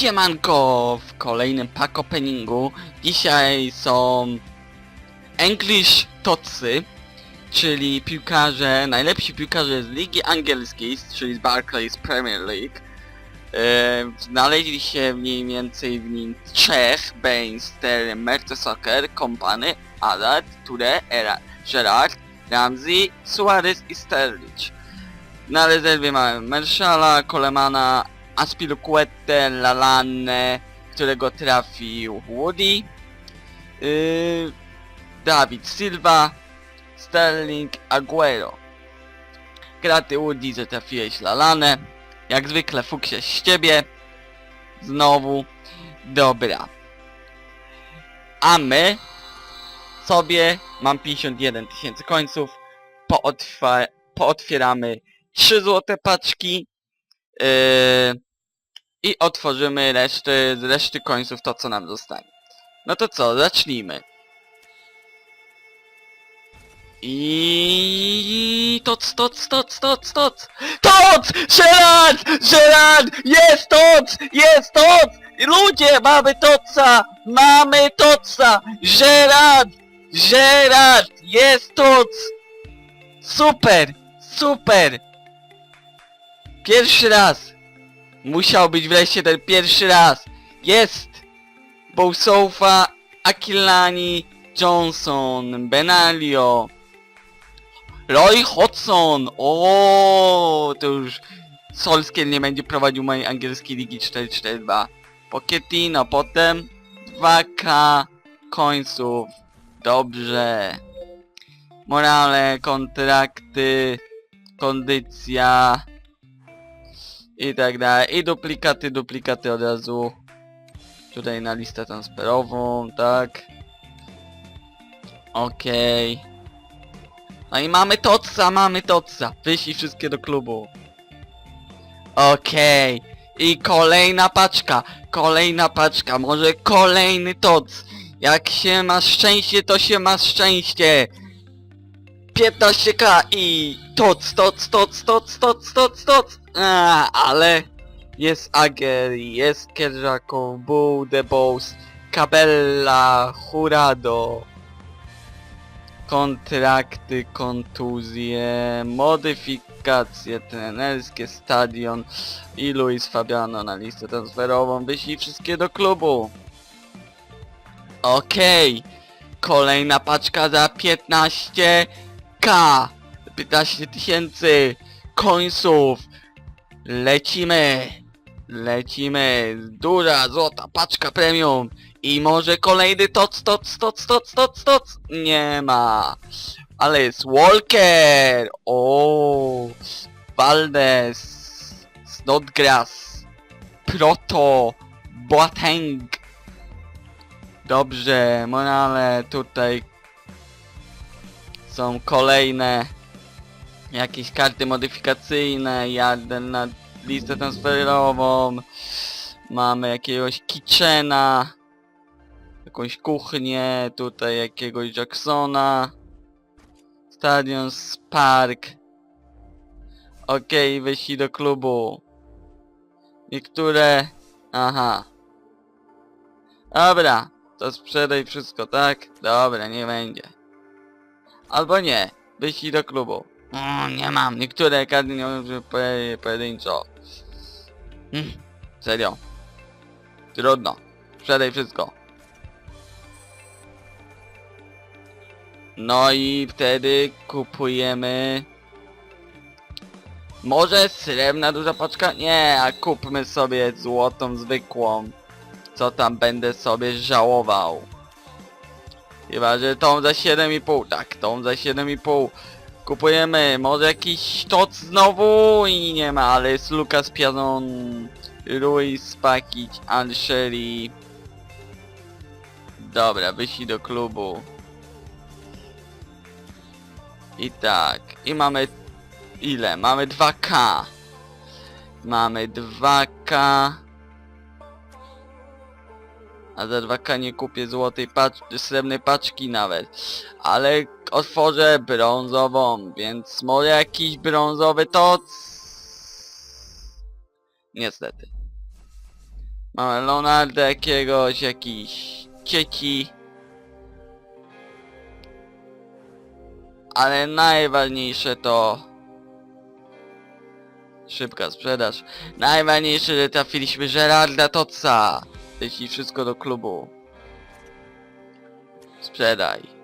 Siemanko w kolejnym pack openingu. Dzisiaj są English Totsy, czyli piłkarze, najlepsi piłkarze z Ligi Angielskiej, czyli z Barclays Premier League. Znaleźli się mniej więcej w nim trzech, Bane, Sterling, Mertesacker, Kompany, Adat, Ture, Era, Gerard, Ramsey, Suarez i Sterling. Na rezerwie mamy Marszala, Colemana, Aspiluquette, Lalane, którego trafił Woody, yy, David Silva, Sterling, Aguero. Graty Woody, że trafiłeś Lalane. Jak zwykle fuksie z ciebie. Znowu. Dobra. A my sobie, mam 51 tysięcy końców, pootwa- pootwieramy 3 złote paczki i otworzymy reszty, reszty końców to co nam zostanie. No to co, zacznijmy. I toc, toc, toc, toc, toc! Toc! Gerard! Gerard! Jest toc! Jest toc! Ludzie, mamy toca! Mamy toca! Gerard! Gerard! Jest toc! Super! Super! Pierwszy raz! Musiał być wreszcie ten pierwszy raz! Jest! Bousoufa, Akilani, Johnson, Benalio, Roy Hodgson! O, to już Solskier nie będzie prowadził mojej angielskiej ligi 4-4-2. Pochettino, potem 2K końców. Dobrze. Morale, kontrakty, kondycja i tak dalej. I duplikaty, duplikaty od razu tutaj na listę transferową, tak. Okej. No i mamy Totsa, mamy Totsa. Wyślij wszystkie do klubu. Okej. I kolejna paczka. Kolejna paczka. Może kolejny Tots. Jak się ma szczęście, to się ma szczęście. 15k i Tots, Tots, Tots, Tots, Tots, Tots. A, ale jest Ager, jest Kerrako, Bull, The Boss, Cabella, Jurado kontrakty, kontuzje, modyfikacje trenerskie, stadion i Luis Fabiano na listę transferową. Wyślij wszystkie do klubu. Okej. Kolejna paczka za 15k. 15 tysięcy końców. Lecimy. Lecimy. Duża złota paczka premium. I może kolejny toc, toc, toc, toc, toc, toc. Nie ma. Ale jest Walker. O, Valdes. Snodgrass. Proto. Boateng. Dobrze, Morale, tutaj są kolejne jakieś karty modyfikacyjne, jadę na listę transferową, mamy jakiegoś Kitchena, jakąś kuchnię, tutaj jakiegoś Jacksona, Stadion Spark, okej, wyjść do klubu, niektóre, aha, dobra, to sprzedaj wszystko, tak? Dobra, nie będzie. Albo nie, wyjść do klubu. O, nie mam, niektóre karty nie mogą poje- pojedynczo. Hmm, serio. Trudno. Sprzedaj wszystko. No i wtedy kupujemy... Może srebrna duża paczka? Nie, a kupmy sobie złotą zwykłą. Co tam będę sobie żałował. Chyba, że tą za 7,5. Tak, tą za 7,5. Kupujemy, może jakiś toc znowu i nie ma, ale jest Lucas Piazon, Ruiz, Pakic, Ansheli. Dobra, wyślij do klubu. I tak, i mamy ile? Mamy 2K. Mamy 2K. A za 2K nie kupię złotej paczki, srebrnej paczki nawet. Ale otworzę brązową, więc może jakiś brązowy toc. Niestety. Mamy Leonarda jakiegoś, jakiś dzieci. Ale najważniejsze to... Szybka sprzedaż. Najważniejsze, że trafiliśmy Gerarda Totsa. Jeśli wszystko do klubu. Sprzedaj.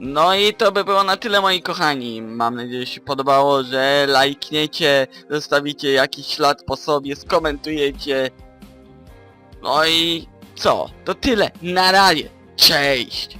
No i to by było na tyle moi kochani. Mam nadzieję, że się podobało, że lajkniecie, zostawicie jakiś ślad po sobie, skomentujecie. No i co? To tyle. Na razie. Cześć!